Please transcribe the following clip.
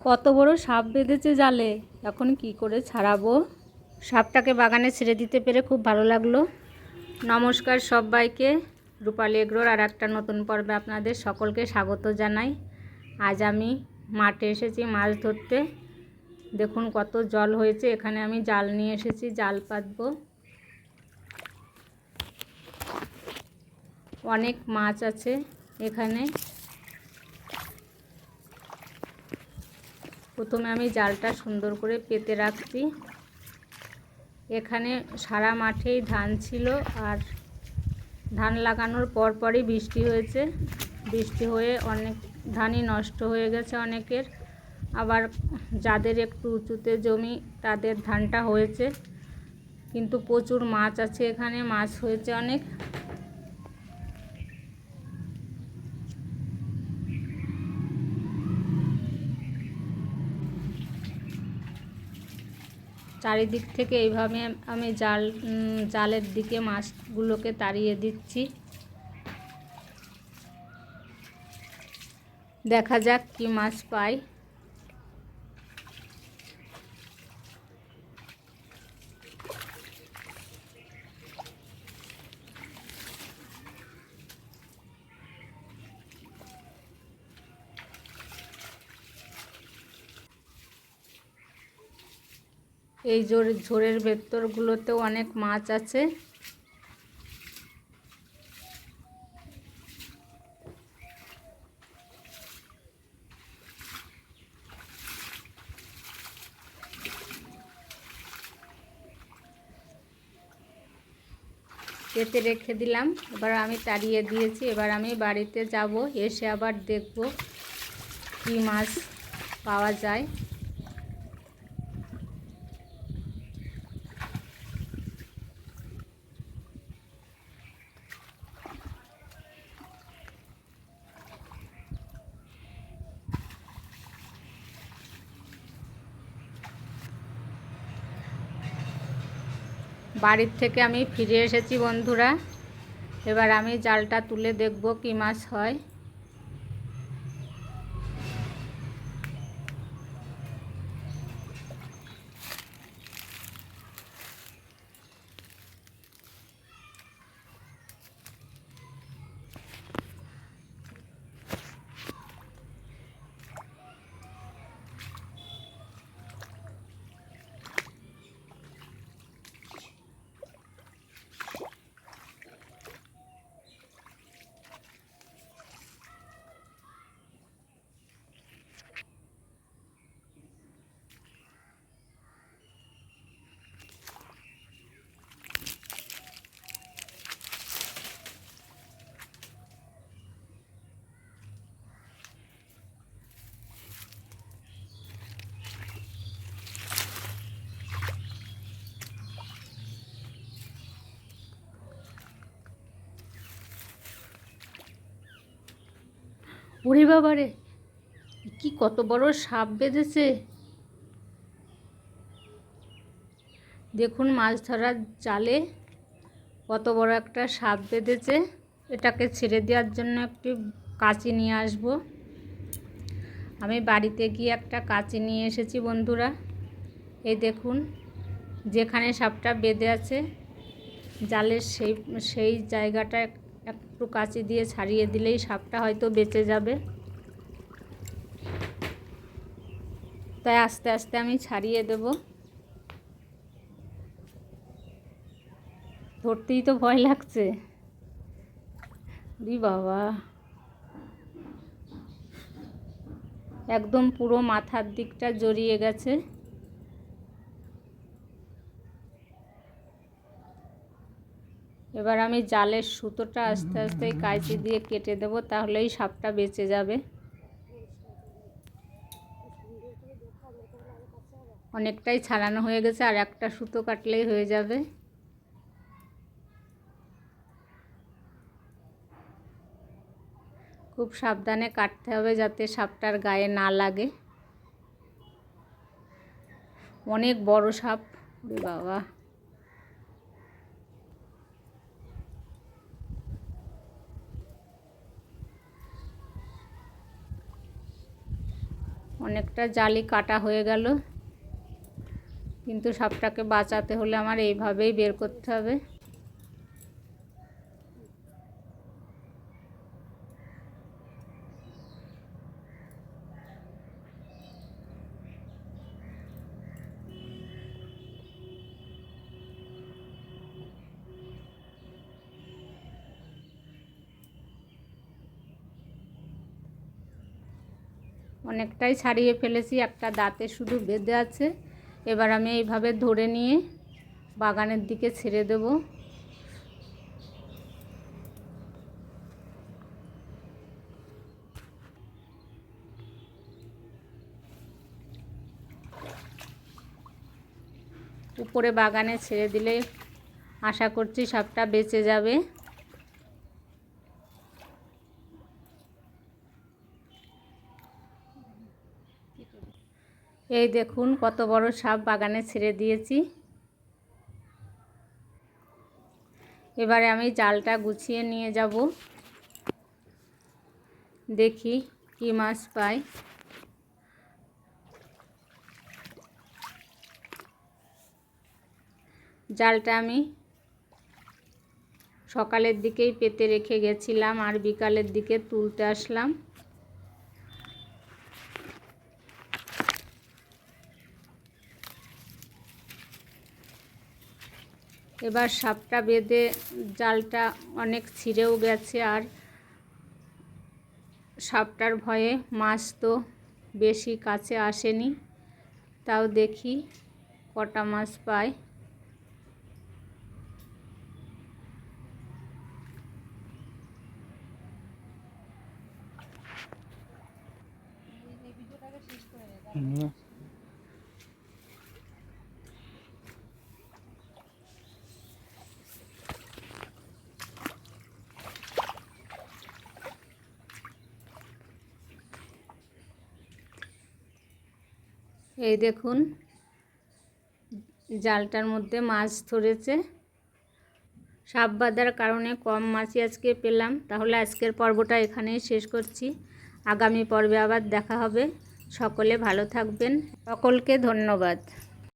কত বড় সাপ বেঁধেছে জালে? এখন কি করে ছাড়াবো? সাপটাকে বাগানে ছেড়ে দিতে পেরে খুব ভালো লাগল। নমস্কার সবাইকে। রূপালী এগ্রোর আর একটা নতুন পর্বে আপনাদের সকলকে স্বাগত জানাই। আজ আমি মাঠে এসেছি মাছ ধরতে। দেখুন কত জল হয়েছে। এখানে আমি জাল নিয়ে এসেছি, জাল পাতবো। অনেক মাছ আছে এখানে। প্রথমে আমি জালটা সুন্দর করে পেতে রাখছি। এখানে সারা মাঠেই ধান ছিল আর ধান লাগানোর পর পরই বৃষ্টি হয়েছে। বৃষ্টি হয়ে অনেক ধানই নষ্ট হয়ে গেছে অনেকের। আবার যাদের একটু উঁচুতে জমি, তাদের ধানটা হয়েছে। কিন্তু প্রচুর মাছ আছে এখানে, মাছ হয়েছে অনেক। চারিদিক থেকে এইভাবে আমি জাল জালের দিকে মাছগুলোকে তাড়িয়ে দিচ্ছি। দেখা যাক কি মাছ পাই। এই জোর, ঝোরের ভেতরগুলোতেও অনেক মাছ আছে। কেটে রেখে দিলাম। এবার আমি তাড়িয়ে দিয়েছি। এবার আমি বাড়িতে যাব, এসে আবার দেখব কী মাছ পাওয়া যায়। বাড়ির থেকে আমি ফিরে এসেছি বন্ধুরা। এবার আমি জালটা তুলে দেখব কী মাছ হয়। ওরে বাবারে, কি কত বড় সাপ বেঁধেছে। দেখুন মাছ ধরার জালে কত বড় একটা সাপ বেঁধেছে। এটাকে ছেড়ে দেওয়ার জন্য একটি কাঁচি নিয়ে আসব। আমি বাড়িতে গিয়ে একটা কাঁচি নিয়ে এসেছি বন্ধুরা। এই দেখুন, যেখানে সাপটা বেঁধে আছে, জালের সেই সেই জায়গাটা একটু কাঁচি দিয়ে ছাড়িয়ে দিলেই সাপটা হয়তো বেঁচে যাবে। তাই আস্তে আস্তে আমি ছাড়িয়ে দেব। ধরতেই তো ভয় লাগছে। দি বাবা। একদম পুরো মাথার দিকটা জড়িয়ে গেছে। এবার আমি জালের সুতোটা আস্তে আস্তে কাঁচি দিয়ে কেটে দেব, তাহলেই সাপটা বেঁচে যাবে। অনেকটাই ছাড়ানো হয়ে গেছে, আর একটা সুতো কাটলেই হয়ে যাবে। খুব সাবধানে কাটতে হবে যাতে সাপটার গায়ে না লাগে। অনেক বড় সাপ বাবা। অনেকটা জালি কাটা হয়ে গেল। কিন্তু সাপটাকে বাঁচাতে হলে আমার এইভাবেই বের করতে হবে। অনেকটাই ছাড়িয়ে ফেলেছি, একটা দাঁতে শুধু বেঁধে আছে। এবার আমি এইভাবে ধরে নিয়ে বাগানের দিকে ছেড়ে দেব। উপরে বাগানে ছেড়ে দিলে আশা করছি সবটা বেঁচে যাবে। এই দেখুন কত বড় সাপ বাগানে ছেড়ে দিয়েছি। এবারে আমি জালটা গুছিয়ে নিয়ে যাব। দেখি কি মাছ পাই। জালটা আমি সকালের দিকেই পেতে রেখে গেছিলাম, আর বিকালের দিকে তুলতে আসলাম। এবার সাপটা বেঁধে জালটা অনেক ছিঁড়েও গেছে আর সাপটার ভয়ে মাছ তো বেশি কাছে আসেনি তাও দেখি কটা মাছ পায় হুম। এই দেখুন, জালটার মধ্যে মাছ ধরেছে। সাপ বাঁধার কারণে কম মাছই আজকে পেলাম। তাহলে আজকের পর্বটা এখানেই শেষ করছি। আগামী পর্বে আবার দেখা হবে। সকলে ভালো থাকবেন। সকলকে ধন্যবাদ।